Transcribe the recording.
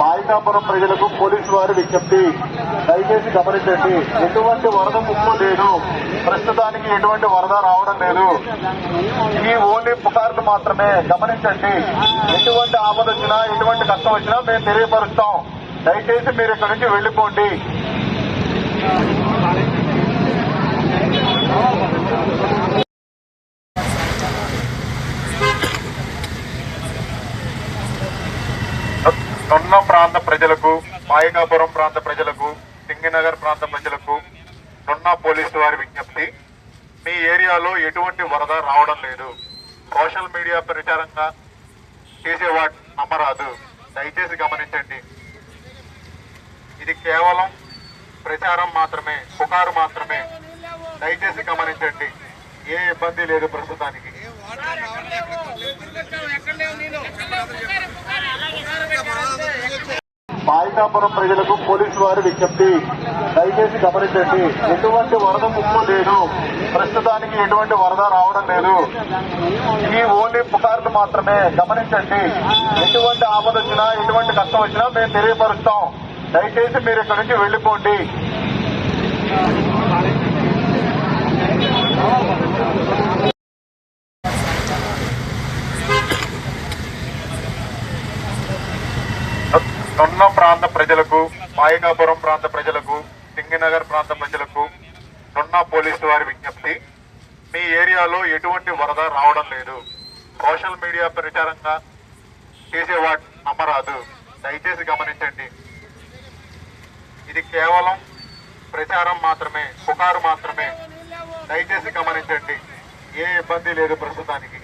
మాయికాపురం ప్రజలకు పోలీసు వారి విజ్ఞప్తి. దయచేసి గమనించండి ఎటువంటి వరద ముప్పు లేదు. ప్రస్తుతానికి ఎటువంటి వరద రావడం లేదు. ఈ ఓన్లీ పుకార్లు మాత్రమే. గమనించండి ఎటువంటి ఆపద వచ్చినా ఎటువంటి కష్టం వచ్చినా మేము తెలియపరుస్తాం. దయచేసి మీరు ఇక్కడి నుంచి వెళ్ళిపోండి నున్న ప్రాంత ప్రజలకు మాయకాపురం ప్రాంత ప్రజలకు సింగినగర్ ప్రాంత ప్రజలకు నున్న పోలీసు వారి విజ్ఞప్తి. మీ ఏరియాలో ఎటువంటి వరద రావడం లేదు. సోషల్ మీడియా ప్రచారంగా చేసే వాటి నమ్మరాదు. దయచేసి గమనించండి. ఇది కేవలం ప్రచారం మాత్రమే పుకారు మాత్రమే. దయచేసి గమనించండి. ఏ ఇబ్బంది లేదు ప్రస్తుతానికి. పాయికాపురం ప్రజలకు పోలీసు వారి విజ్ఞప్తి. దయచేసి గమనించండి ఎటువంటి వరద ముప్పు లేదు. ప్రస్తుతానికి ఎటువంటి వరద రావడం లేదు. ఈ ఓన్లీ పుకార్లు మాత్రమే. గమనించండి ఎటువంటి ఆపద వచ్చినా ఎటువంటి కష్టం వచ్చినా మేము తెలియపరుస్తాం. దయచేసి మీరు ఇక్కడి నుంచి వెళ్ళిపోండి నున్న ప్రాంత ప్రజలకు మాయకాపురం ప్రాంత ప్రజలకు సింగినగర్ ప్రాంత ప్రజలకు నున్న పోలీసు వారి విజ్ఞప్తి. మీ ఏరియాలో ఎటువంటి వరద రావడం లేదు. సోషల్ మీడియా ప్రచారంగా చేసే వాటి నమ్మరాదు. దయచేసి గమనించండి. ఇది కేవలం ప్రచారం మాత్రమే పుకారు మాత్రమే. దయచేసి గమనించండి. ఏ ఇబ్బంది లేదు ప్రస్తుతానికి.